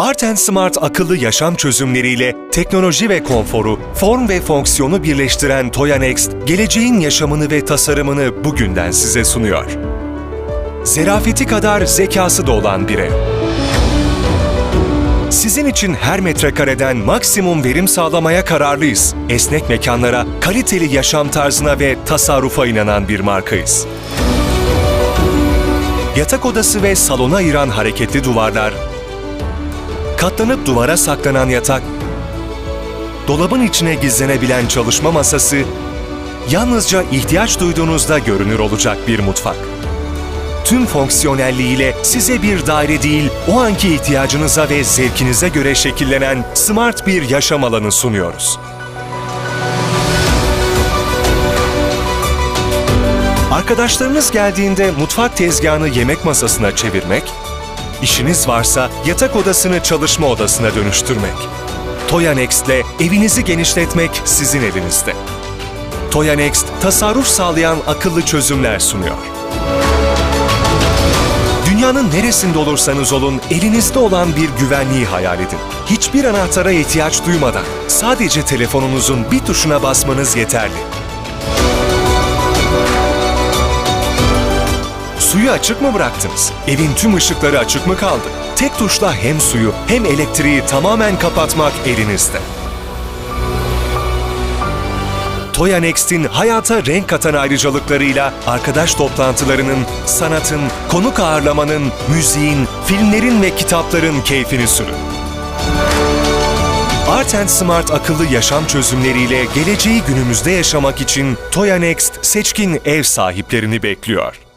Art Smart akıllı yaşam çözümleriyle teknoloji ve konforu, form ve fonksiyonu birleştiren Toya Next, geleceğin yaşamını ve tasarımını bugünden size sunuyor. Zerafeti kadar zekası da olan bir ev. Sizin için her metrekareden maksimum verim sağlamaya kararlıyız. Esnek mekanlara, kaliteli yaşam tarzına ve tasarrufa inanan bir markayız. Yatak odası ve salona ayıran hareketli duvarlar, katlanıp duvara saklanan yatak, dolabın içine gizlenebilen çalışma masası, yalnızca ihtiyaç duyduğunuzda görünür olacak bir mutfak. Tüm fonksiyonelliğiyle size bir daire değil, o anki ihtiyacınıza ve zevkinize göre şekillenen smart bir yaşam alanı sunuyoruz. Arkadaşlarınız geldiğinde mutfak tezgahını yemek masasına çevirmek, işiniz varsa yatak odasını çalışma odasına dönüştürmek. Toya Next'le evinizi genişletmek sizin elinizde. Toya Next, tasarruf sağlayan akıllı çözümler sunuyor. Dünyanın neresinde olursanız olun elinizde olan bir güvenliği hayal edin. Hiçbir anahtara ihtiyaç duymadan sadece telefonunuzun bir tuşuna basmanız yeterli. Suyu açık mı bıraktınız? Evin tüm ışıkları açık mı kaldı? Tek tuşla hem suyu hem elektriği tamamen kapatmak elinizde. Toya Next'in hayata renk katan ayrıcalıklarıyla arkadaş toplantılarının, sanatın, konuk ağırlamanın, müziğin, filmlerin ve kitapların keyfini sürün. Art and Smart akıllı yaşam çözümleriyle geleceği günümüzde yaşamak için Toya Next seçkin ev sahiplerini bekliyor.